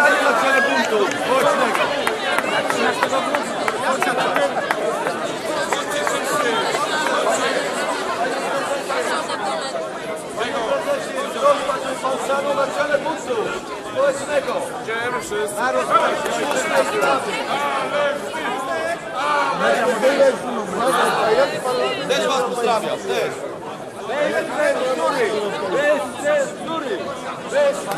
Pytanie na czele buntu. Bocznego. Pan Samo na czele buntu. Społecznego. Idziemy wszyscy. Naród Też was pozdrawiam. Też. Bez cenzury. Bez cenzury.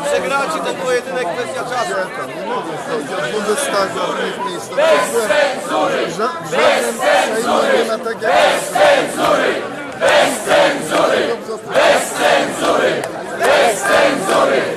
Przegracie ten pojedynek kwestia czasu. Nie mogę sędzia w Bundestagu w miejscu. Bez cenzury! Bez cenzury! Bez cenzury! Bez cenzury! Bez cenzury!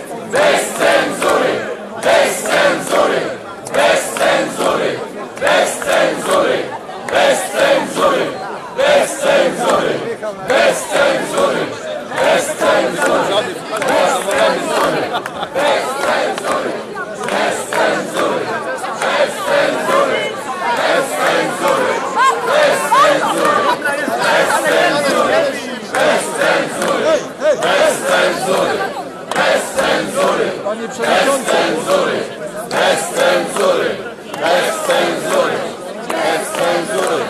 Bez cenzury! Bez cenzury! Panie Przewodniczący! Bez cenzury! Bez cenzury! Bez cenzury! Bez cenzury!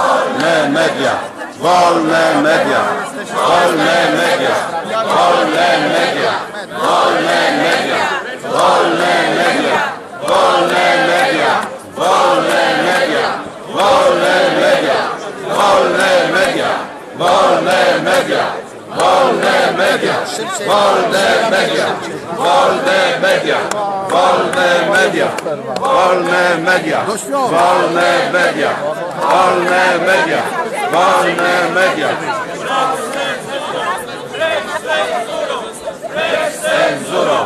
Wolne media! Wolne media! Wolne media! Wolne media, wolne media, wolne media, wolne media, wolne media, wolne media, wolne media, wolne media, wolne media. Cenzurą,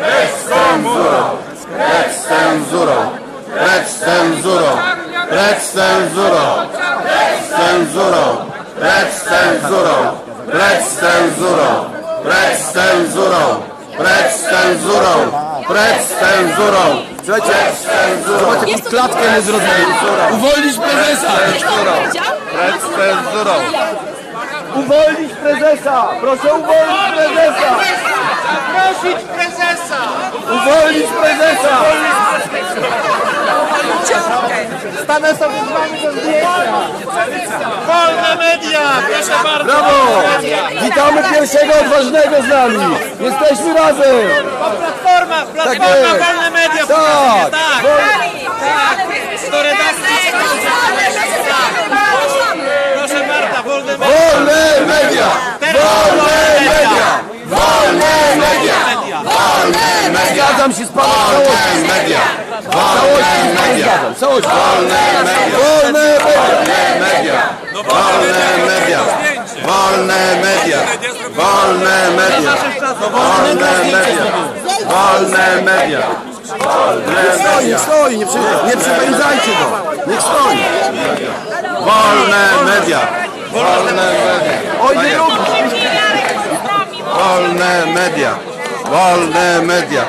bez cenzurą, bez cenzurą, bez cenzurą, bez cenzurą, bez cenzurą, bez cenzurą, bez cenzurą, bez cenzurą, bez cenzurą, bez cenzurą. Słuchajcie, zobacz jaką klatkę my zrobili. Uwolnić prezesa! Bez cenzurą. Uwolnić prezesa! Proszę uwolnić prezesa! Prosić prezesa! Uwolnić prezesa! Stanę sobie z wami do zdjęcia! Wolne media! Proszę bardzo! Brawo! Witamy pierwszego odważnego z nami! Jesteśmy razem! Platforma! Platforma jest. Wolne media! Tak! Tak! Tak! Do redakcji! Tak! Proszę Marta, Wolne media! Wolne media! Wolne media! Wolne media! Wolne media! Zgadzam się z panem Wolne media! Wolne media! Całość! Wolne media! Wolne media! Wolne media! Wolne media! Wolne media! Wolne media! Wolne media! Stoi, niech stoi, nie, przy, nie przypędzajcie go! Niech stoi! Wolne media! Wolne media! Oj, nie! Wolne media! Wolne media!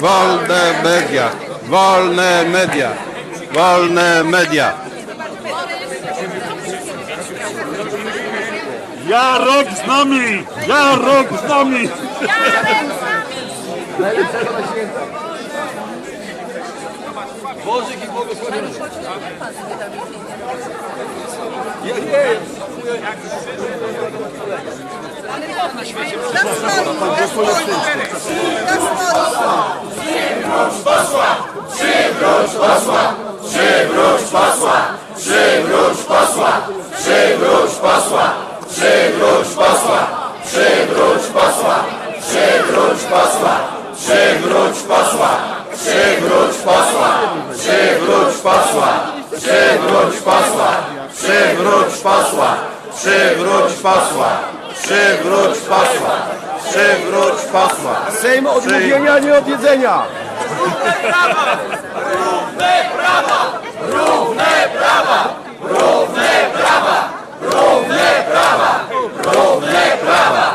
Wolne media! Wolne media! Wolne media! Jarek z nami! Jarek z nami! Jarek z nami! Najlepszego na święta. Bożyk i błogosławiony. Ja wiem. Ale to na świecie. Gasłoni, gasłoni, gasłoni. Przywróć posła! Przywróć posła! Przywróć posła! Przywróć posła! Przywróć posła! Przywróć pasła! Przywróć pasła! Przywróć pasła! Sejm odmówienia, nie od jedzenia! Równe prawa! Równe prawa! Równe prawa! Równe prawa! Równe prawa!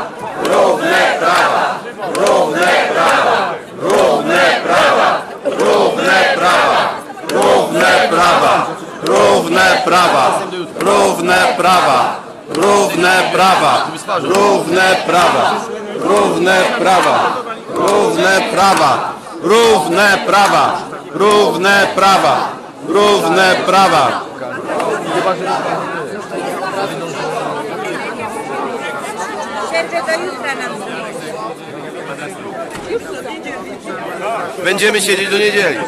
Równe prawa! Równe prawa! Równe prawa! Równe prawa! Równe prawa! równe prawa, równe prawa, równe prawa, równe prawa, równe prawa, równe prawa, równe prawa. Będziemy siedzieć do niedzieli.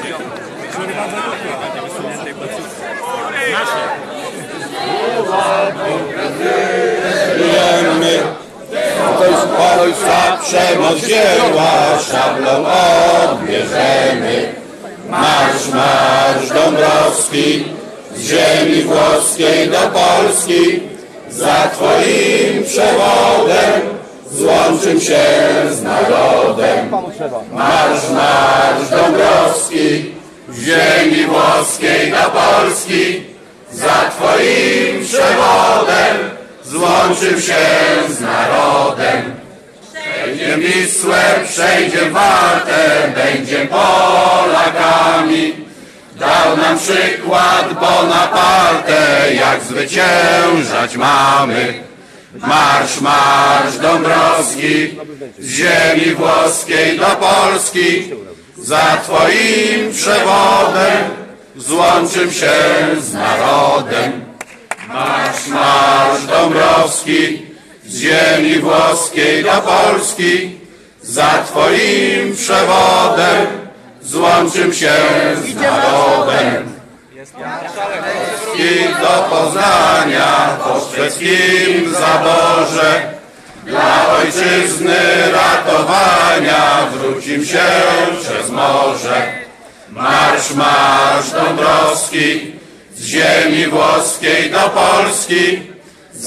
Przemoc wzięła, szablą odbierzemy. Marsz, marsz Dąbrowski, z ziemi włoskiej do Polski, za Twoim przewodem złączym się z narodem. Marsz, marsz Dąbrowski, z ziemi włoskiej do Polski, za Twoim przewodem złączym się z narodem. Przejdziem Wisłę, przejdziem Wartę, będziem Polakami. Dał nam przykład Bonaparte, jak zwyciężać mamy. Marsz, marsz Dąbrowski, z ziemi włoskiej do Polski, za Twoim przewodem złączym się z narodem. Marsz, marsz Dąbrowski, z ziemi włoskiej do Polski, za Twoim przewodem złączym się z narodem. I do Poznania po szwedzkim zaborze dla ojczyzny ratowania wrócim się przez morze. Marsz, marsz Dąbrowski, z ziemi włoskiej do Polski,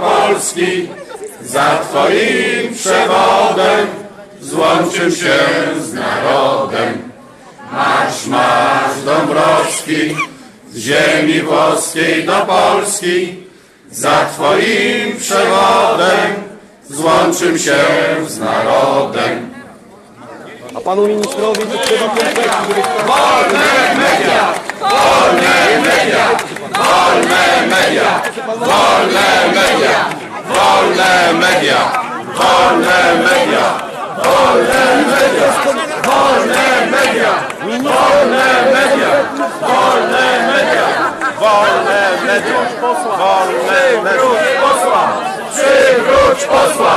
Polski, za Twoim przewodem złączym się z narodem. Marsz, marsz Dąbrowski, z ziemi włoskiej do Polski, za Twoim przewodem złączym się z narodem. A panu ministrowi to trzeba pierwszego, żeby... Wolne media! Wolne media! Wolne media! Wolne media! Wolne media! Wolne media! Wolne media! Wolne media! Wolne media! Wolne media! Wolne media! Posła! Przywróć posła!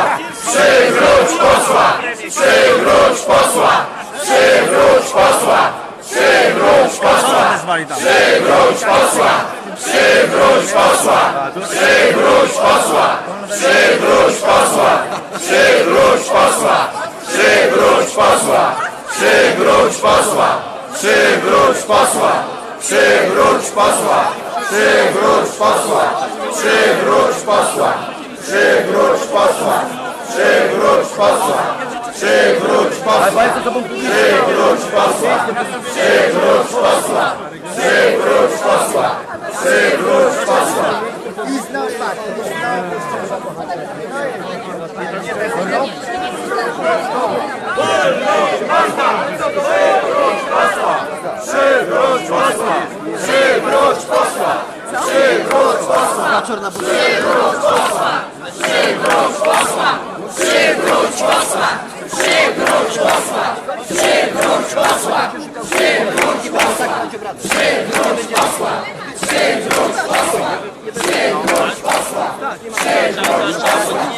Przywróć posła! Przywróć posła! Przywróć posła! Przywróć posła! Przywróć posła! Przywróć posła! Przywróć posła! Przywróć posła! Przywróć posła! Przywróć posła! Przywróć posła! Przywróć posła! Przywróć posła! Przywróć posła! Przywróć posła! Przywróć posła! Przywróć posła! Przywróć posła! Przywróć posła! Przywróć posła! Przywróć posła! Przywróć posła! Przywróć posła! Przywróć posła! Posła! Przywróć posła! Przywróć posła! Przywróć posła! Przywróć posła! Przywróć posła! Przywróć posła! Przywróć posła! Przywróć posła! Przywróć posła! Przywróć posła!